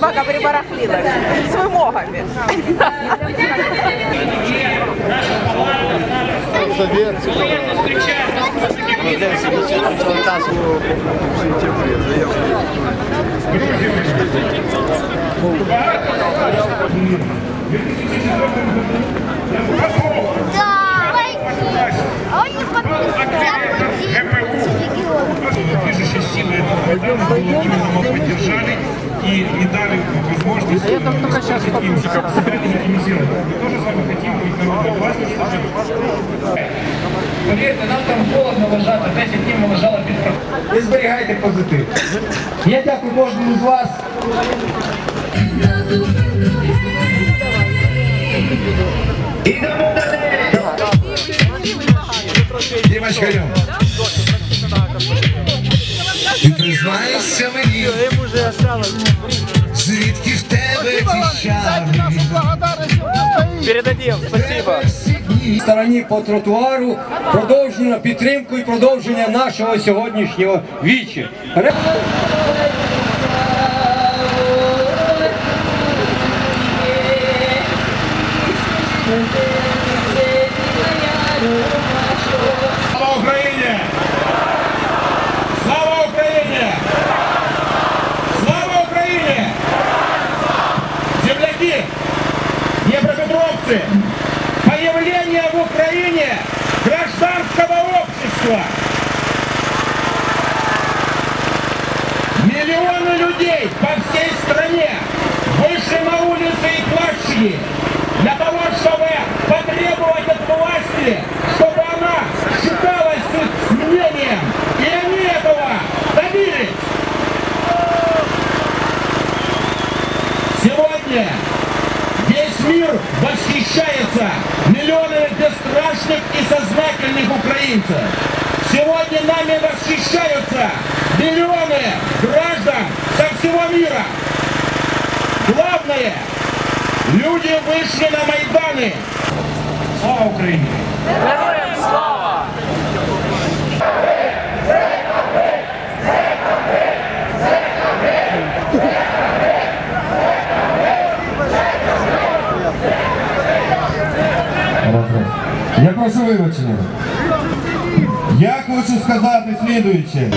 пока прибарахлилась. С вымогами. Цього часу всі ті заявки. Да. А он не подписал. движущей силы этого оптимизма поддержали и не дали возможность использовать им себя легитимизировать. Мы тоже с вами хотим быть народной властью, чтобы Повірте, нам там холодно лежати, 10 днів ми лежали під про- Не зберігайте позитив. Я дякую кожному з вас. Ідемо далі. Дімочка, йдемо. Ти признаєшся мені, звідки в тебе ті шари? Передадим, спасибо. В стороні по тротуару продовження підтримку і продовження нашого сьогоднішнього вічі. Слава Днепропетровцы, появление в Украине гражданского общества. Миллионы людей по всей стране вышли на улицы и площади для того, чтобы потребовать от власти, чтобы она считалась с мнением. И они этого добились. Сегодня мир восхищается миллионами бесстрашных и сознательных украинцев. Сегодня нами восхищаются миллионы граждан со всего мира. Главное, люди вышли на Майданы. Слава Украине! Героям слава! Я прошу вибачення. Я хочу сказати слідуюче.